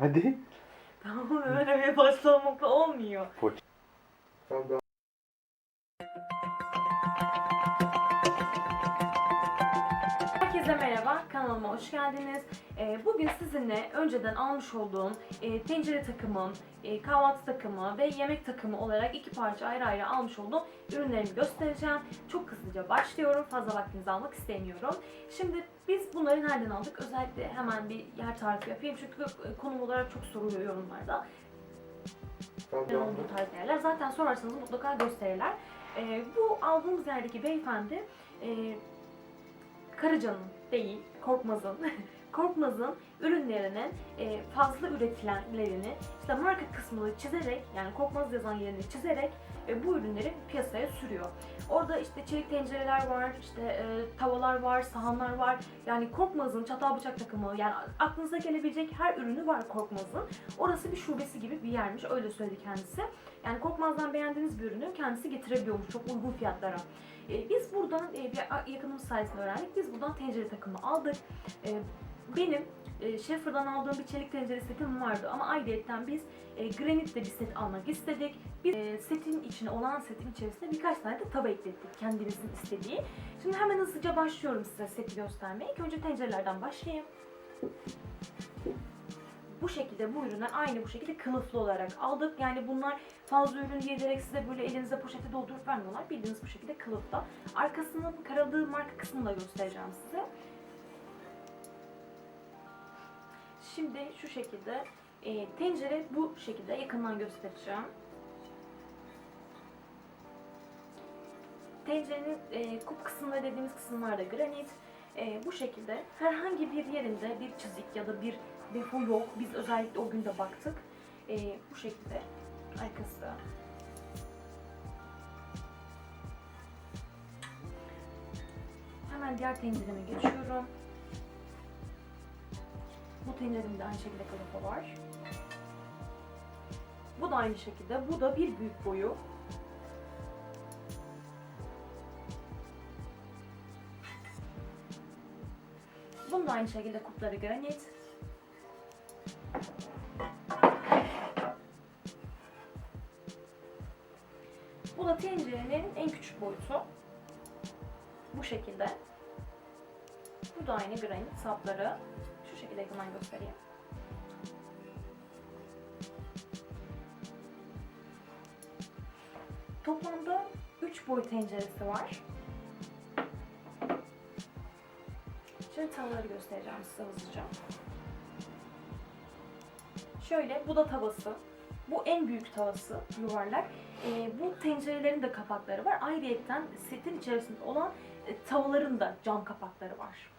Hadi. Tamam öyle başlamakla olmuyor. Tamam daha. Kanalıma hoş geldiniz. Ee, Bugün sizinle önceden almış olduğum e, tencere takımım, e, kahvaltı takımı ve yemek takımı olarak iki parça ayrı ayrı almış olduğum ürünlerimi göstereceğim. Çok hızlıca başlıyorum, fazla vaktinizi almak istemiyorum. Şimdi biz bunları nereden aldık? Özellikle hemen bir yer tarifi yapayım çünkü e, konum olarak çok soruluyor yorumlarda. Devam olduğu tarz yerler. Zaten sorarsanız mutlaka gösterirler. Bu aldığımız yerdeki beyefendi Karaca'nın değil, Korkmaz'ın. Korkmaz'ın ürünlerinin e, fazla üretilenlerini işte marka kısmını çizerek yani Korkmaz yazan yerini çizerek e, bu ürünleri piyasaya sürüyor. Orada işte çelik tencereler var, işte e, tavalar var, sahanlar var. Yani Korkmaz'ın çatal bıçak takımı yani aklınıza gelebilecek her ürünü var Korkmaz'ın. Orası bir şubesi gibi bir yermiş öyle söyledi kendisi. Yani Korkmaz'dan beğendiğiniz bir ürünü kendisi getirebiliyormuş çok uygun fiyatlara. E, biz buradan e, bir yakınımız sayesinde öğrendik. Biz buradan tencere takımı aldık. E, benim e, aldığım bir çelik tencere setim vardı ama ayrıyetten biz e, granit de bir set almak istedik. Biz e, setin içine olan setin içerisine birkaç tane de tava eklettik kendimizin istediği. Şimdi hemen hızlıca başlıyorum size seti göstermeye. İlk önce tencerelerden başlayayım. Bu şekilde bu ürünler aynı bu şekilde kılıflı olarak aldık. Yani bunlar fazla ürün diyerek size böyle elinize poşete doldurup vermiyorlar. Bildiğiniz bu şekilde kılıfta. Arkasının karaladığı marka kısmını da göstereceğim size. Şimdi şu şekilde e, tencere bu şekilde yakından göstereceğim. Tencerenin e, kup kısımları dediğimiz kısımlarda granit. E, bu şekilde herhangi bir yerinde bir çizik ya da bir defo yok. Biz özellikle o gün de baktık. E, bu şekilde arkası. Hemen diğer tencereme geçiyorum. Bu tenceremde aynı şekilde kılıfı var. Bu da aynı şekilde. Bu da bir büyük boyu. Bunun da aynı şekilde kupları granit. Bu da tencerenin en küçük boyutu. Bu şekilde. Bu da aynı granit sapları. Şekilde yakından göstereyim. Toplamda 3 boy tenceresi var. Şimdi tavaları göstereceğim size hızlıca. Şöyle, bu da tavası. Bu en büyük tavası, yuvarlak. Ee, bu tencerelerin de kapakları var. Ayrıyeten setin içerisinde olan e, tavaların da cam kapakları var.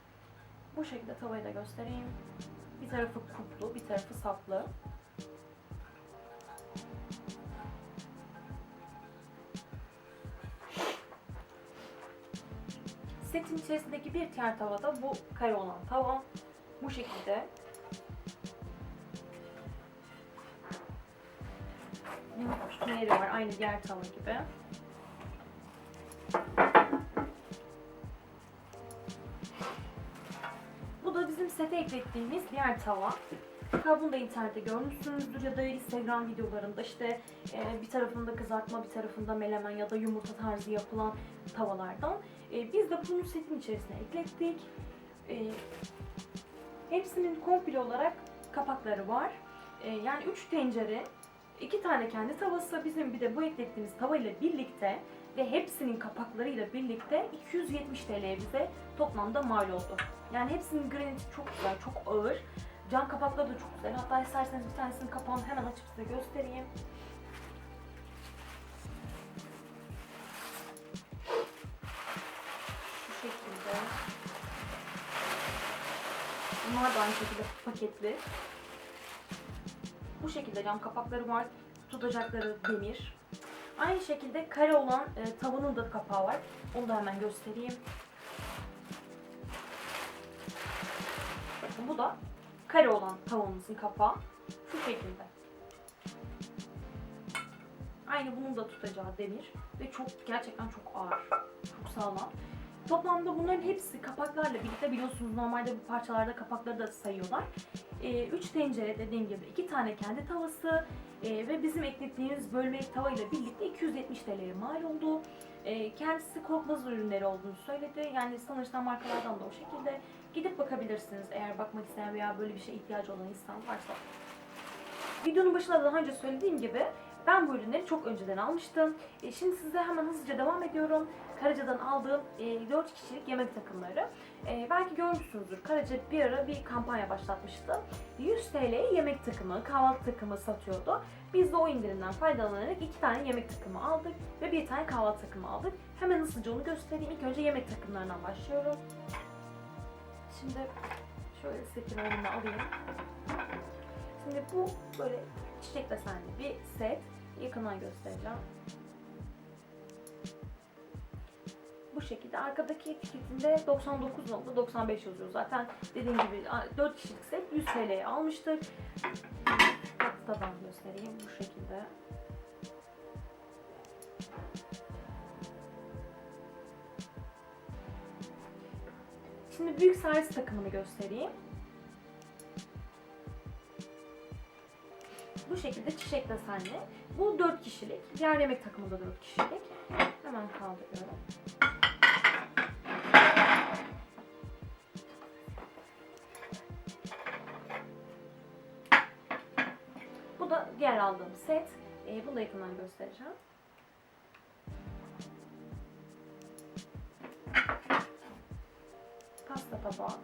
Bu şekilde tavayı da göstereyim. Bir tarafı kuplu, bir tarafı saplı. Setin içerisindeki bir diğer tava da bu kare olan tava. Bu şekilde. Bunun yeri var aynı diğer tava gibi. Sete eklettiğimiz diğer tava. Bunu da internette görmüşsünüzdür ya da Instagram videolarında işte e, bir tarafında kızartma bir tarafında melemen ya da yumurta tarzı yapılan tavalardan. E, biz de bunu setin içerisine eklettik. E, hepsinin komple olarak kapakları var. E, yani 3 tencere, 2 tane kendi tavası, bizim bir de bu eklettiğimiz tavayla birlikte ve hepsinin kapaklarıyla birlikte 270 TL bize toplamda mal oldu. Yani hepsinin graniti çok güzel, çok ağır. Cam kapakları da çok güzel. Hatta isterseniz bir tanesinin kapağını hemen açıp size göstereyim. Şu şekilde. Bunlar da aynı şekilde paketli. Bu şekilde cam kapakları var. Tutacakları demir. Aynı şekilde kare olan e, tavanın da kapağı var. Onu da hemen göstereyim. Bakın bu da kare olan tavanımızın kapağı. Şu şekilde. Aynı bunun da tutacağı demir ve çok gerçekten çok ağır. Çok sağlam. Toplamda bunların hepsi kapaklarla birlikte biliyorsunuz normalde bu parçalarda kapakları da sayıyorlar. 3 tencere dediğim gibi 2 tane kendi tavası e, ve bizim eklettiğimiz bölmelik tava ile birlikte 270 TL'ye mal oldu. E, kendisi korkmaz ürünleri olduğunu söyledi. Yani sanırsam markalardan da o şekilde. Gidip bakabilirsiniz eğer bakmak isteyen veya böyle bir şeye ihtiyacı olan insan varsa. Videonun başında da daha önce söylediğim gibi ben bu ürünleri çok önceden almıştım. E, şimdi size hemen hızlıca devam ediyorum. Karaca'dan aldığım e, 4 kişilik yemek takımları. E, belki görmüşsünüzdür. Karaca bir ara bir kampanya başlatmıştı. 100 TL'ye yemek takımı, kahvaltı takımı satıyordu. Biz de o indirimden faydalanarak iki tane yemek takımı aldık ve bir tane kahvaltı takımı aldık. Hemen hızlıca onu göstereyim. İlk önce yemek takımlarından başlıyorum. Şimdi şöyle önüne alayım. Şimdi bu böyle çiçek desenli bir set. Yakından göstereceğim. Bu şekilde arkadaki etiketinde 99.95 yazıyor. Zaten dediğim gibi 4 kişilik set 100 TL'ye almıştık. Taban göstereyim bu şekilde. Şimdi büyük servis takımını göstereyim. Bu şekilde çiçek desenli. Bu 4 kişilik. Diğer yemek takımı da 4 kişilik. Hemen kaldırıyorum. Bu da diğer aldığım set. Ee, bunu da yakından göstereceğim. Pasta tabağı.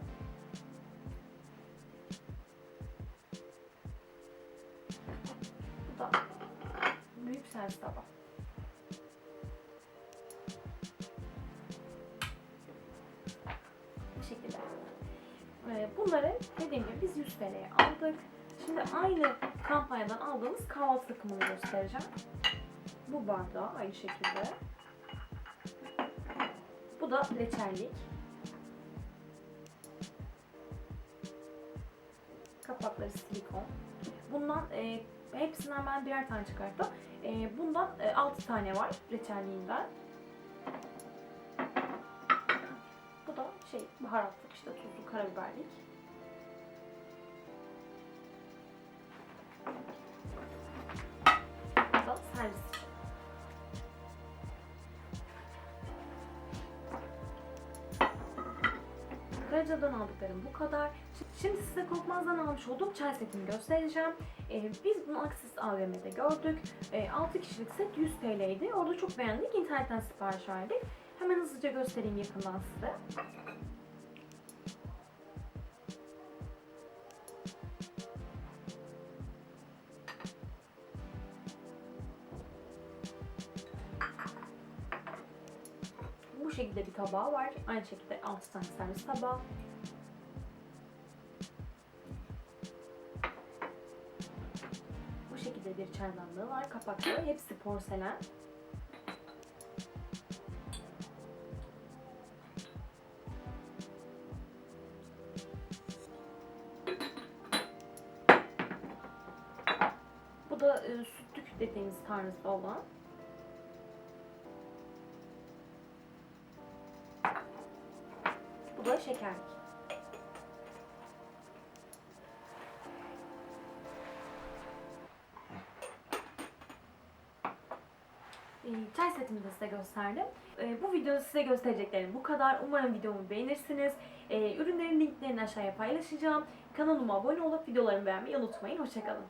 Servis tabağı. Bu şekilde. Ee, Bunları dediğim gibi biz 100 TL'ye aldık. Şimdi aynı kampanyadan aldığımız kahvaltı takımını göstereceğim. Bu bardağı aynı şekilde. Bu da reçellik. Kapakları silikon. Bundan e, hepsinden ben birer tane çıkarttım. E, bundan e, 6 tane var reçelliğinden. Bu da şey baharatlık işte tuzlu karabiberlik. Karaca'dan aldıklarım bu kadar. Şimdi size Korkmaz'dan almış olduğum çay setini göstereceğim. Ee, biz bunu Aksis AVM'de gördük. Ee, 6 kişilik set 100 TL'ydi. Orada çok beğendik. İnternetten sipariş verdik. Hemen hızlıca göstereyim yakından size. Tabağı var. Aynı şekilde 6 tane servis tabağı. Bu şekilde bir çaydanlığı var. Kapaklı. Hepsi porselen. Bu da e, sütlük dediğimiz tarzda olan. Şekerlik. Ee, Çay setini de size gösterdim. Ee, Bu videoda size göstereceklerim bu kadar. Umarım videomu beğenirsiniz. Ee, Ürünlerin linklerini aşağıya paylaşacağım. Kanalıma abone olup videolarımı beğenmeyi unutmayın. Hoşçakalın.